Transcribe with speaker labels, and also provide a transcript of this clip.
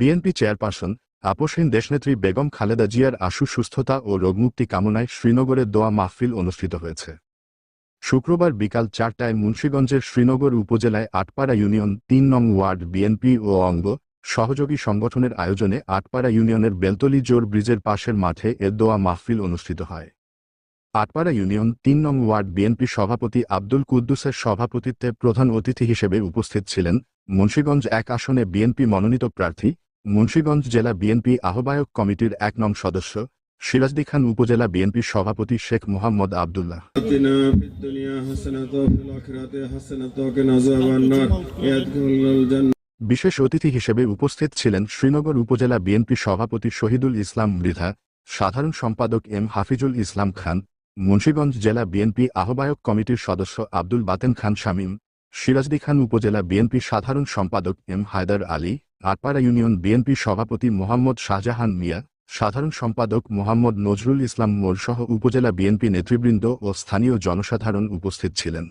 Speaker 1: BNP chairperson আপসহীন দেশনেত্রী বেগম খালেদা জিয়ার আশু সুস্থতা ও রোগমুক্তি কামনায় শ্রীনগরে দোয়া মাহফিল অনুষ্ঠিত হয়েছে। শুক্রবার বিকাল চারটায় মুন্সীগঞ্জের শ্রীনগর উপজেলায় আটপাড়া ইউনিয়ন তিন নং ওয়ার্ড বিএনপি ও অঙ্গ সহযোগী সংগঠনের আয়োজনে আটপাড়া ইউনিয়নের বেলতলি জোর ব্রিজের পাশের মাঠে এ দোয়া মাহফিল অনুষ্ঠিত হয়। আটপাড়া ইউনিয়ন তিন নং ওয়ার্ড বিএনপি সভাপতি আব্দুল কুদ্দুসের সভাপতিত্বে প্রধান অতিথি হিসেবে উপস্থিত ছিলেন মুন্সীগঞ্জ এক আসনে বিএনপি মনোনীত প্রার্থী মুন্সীগঞ্জ জেলা বিএনপি আহ্বায়ক কমিটির এক নং সদস্য সিরাজদি খান উপজেলা বিএনপির সভাপতি শেখ মোহাম্মদ আবদুল্লাহ। বিশেষ অতিথি হিসেবে উপস্থিত ছিলেন শ্রীনগর উপজেলা বিএনপি সভাপতি শহীদুল ইসলাম মৃধা সাধারণ সম্পাদক এম হাফিজুল ইসলাম খান মুন্সীগঞ্জ জেলা বিএনপি আহ্বায়ক কমিটির সদস্য আব্দুল বাতেন খান শামীম, সিরাজদি খান উপজেলা বিএনপি সাধারণ সম্পাদক M Haider Ali, Atpara union BNP সভাপতি মোহাম্মদ শাহজাহান মিয়া, সাধারণ সম্পাদক মোহাম্মদ নজরুল ইসলাম মোরসহ উপজেলা বিএনপি নেতৃবৃন্দ ও স্থানীয় জনসাধারণ উপস্থিত ছিলেন।